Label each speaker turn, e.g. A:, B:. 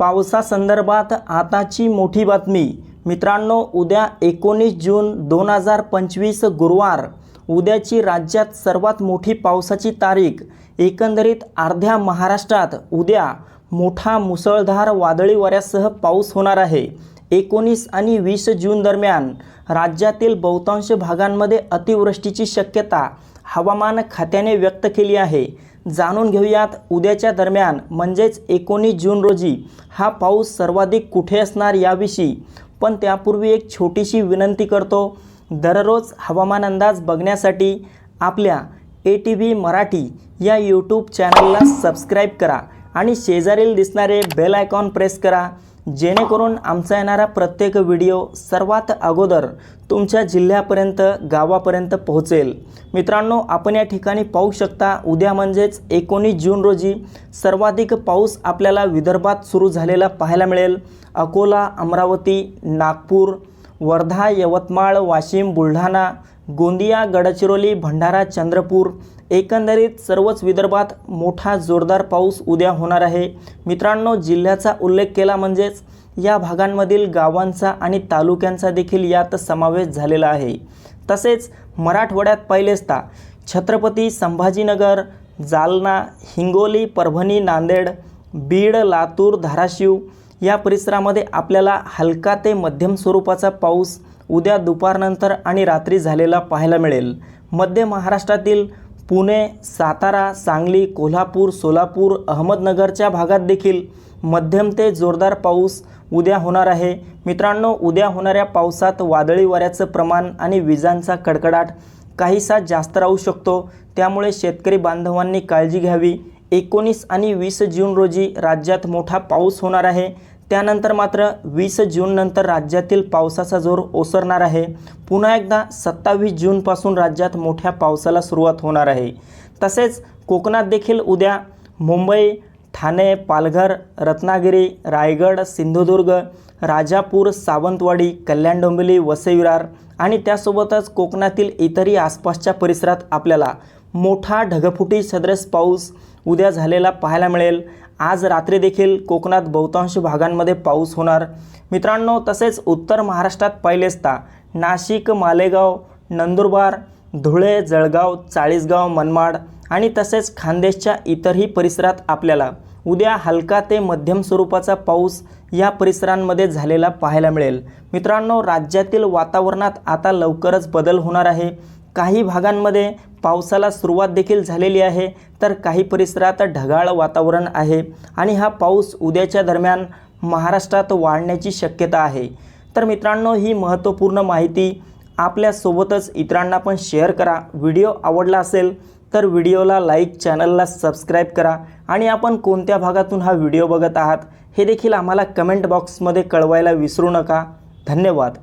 A: पावसासंदर्भात आताची मोठी बातमी. मित्रांनो उद्या एकोणीस जून दोन हजार पंचवीस गुरुवार उद्याची राज्यात सर्वात मोठी पावसाची तारीख. एकंदरीत अर्ध्या महाराष्ट्रात उद्या मोठा मुसळधार वादळी वाऱ्यासह पाऊस होणार आहे. एकोणीस आणि वीस जून दरम्यान राज्यातील बहुतांश भागांमध्ये अतिवृष्टीची शक्यता हवामान खात्याने व्यक्त केली आहे. जाणून घेऊयात उद्याच्या दरम्यान म्हणजेच एकोणीस जून रोजी हा पाऊस सर्वाधिक कुठे असणार याविषयी. पण त्यापूर्वी एक छोटीशी विनंती करतो. दररोज हवामान अंदाज बघण्यासाठी आपल्या ए टी व्ही मराठी या यूट्यूब चॅनलला सबस्क्राईब करा आणि शेजारील दिसणारे बेल आयकॉन प्रेस करा. जेणेकरून आमचा येणारा प्रत्येक व्हिडिओ सर्वात अगोदर तुमच्या जिल्ह्यापर्यंत गावापर्यंत पोहोचेल. मित्रांनो आपण या ठिकाणी पाहू शकता उद्या म्हणजेच एकोणीस जून रोजी सर्वाधिक पाऊस आपल्याला विदर्भात सुरू झालेला पाहायला मिळेल. अकोला अमरावती नागपूर वर्धा यवतमाळ वाशिम बुलढाणा गोंदिया गडचिरोली भंडारा चंद्रपूर एकंदरीत सर्वच विदर्भात मोठा जोरदार पाऊस उद्या होणार आहे. मित्रांनो जिल्ह्याचा उल्लेख केला म्हणजेच या भागांमधील गावांचा आणि तालुक्यांचा देखील यात समावेश झालेला आहे. तसेच मराठवाड्यात पहिलेचता छत्रपती संभाजीनगर जालना हिंगोली परभणी नांदेड बीड लातूर धाराशिव या परिसरामध्ये आपल्याला हलका ते मध्यम स्वरूपाचा पाऊस उद्या दुपारनंतर आणि रात्री झालेला पाहायला मिळेल. मध्य महाराष्ट्रातील पुणे सातारा सांगली कोल्हापूर सोलापूर अहमदनगरच्या भागात देखील मध्यम ते जोरदार पाऊस उद्या होणार आहे. मित्रांनो उद्या होणाऱ्या पावसात वादळी वाऱ्याचं प्रमाण आणि विजांचा कडकडाट काहीसा जास्त राहू शकतो. त्यामुळे शेतकरी बांधवांनी काळजी घ्यावी. एकोणीस आणि वीस जून रोजी राज्यात मोठा पाऊस होणार आहे. त्यानंतर मात्र वीस जूननंतर राज्यातील पावसाचा जोर ओसरणार आहे. पुन्हा एकदा सत्तावीस जूनपासून राज्यात मोठ्या पावसाला सुरुवात होणार आहे. तसेच कोकणात देखील उद्या मुंबई ठाणे पालघर रत्नागिरी रायगड सिंधुदुर्ग राजापूर सावंतवाडी कल्याण डोंबिवली वसईविरार आणि त्यासोबतच कोकणातील इतरही आसपासच्या परिसरात आपल्याला मोठा ढगफुटी सदृश पाऊस उद्या झालेला पाहायला मिळेल. आज रात्री देखील कोकणात बहुतांश भागांमध्ये पाऊस होणार. मित्रांनो तसेच उत्तर महाराष्ट्रात पहिलेचता नाशिक मालेगाव नंदुरबार धुळे जळगाव चाळीसगाव मनमाड आणि तसेच खानदेशच्या इतरही परिसरात आपल्याला उद्या हलका ते मध्यम स्वरूपाचा पाऊस या परिसरांमध्ये झालेला पाहायला मिळेल. मित्रांनो राज्यातील वातावरणात आता लवकरच बदल होणार आहे. काही भागांमध्ये पावसाला सुरुवात देखील झालेली आहे तर काही परिसरात ढगाळ वातावरण आहे आणि हा पाऊस उद्याच्या दरम्यान महाराष्ट्रात वाढण्याची शक्यता आहे. तर मित्रांनो ही महत्त्वपूर्ण माहिती आपल्यासोबतच इतरांना पण शेअर करा. व्हिडिओ आवडला असेल तर व्हिडिओला लाईक चॅनलला सबस्क्राईब करा आणि आपण कोणत्या भागातून हा व्हिडिओ बघत आहात हे देखील आम्हाला कमेंट बॉक्समध्ये कळवायला विसरू नका. धन्यवाद.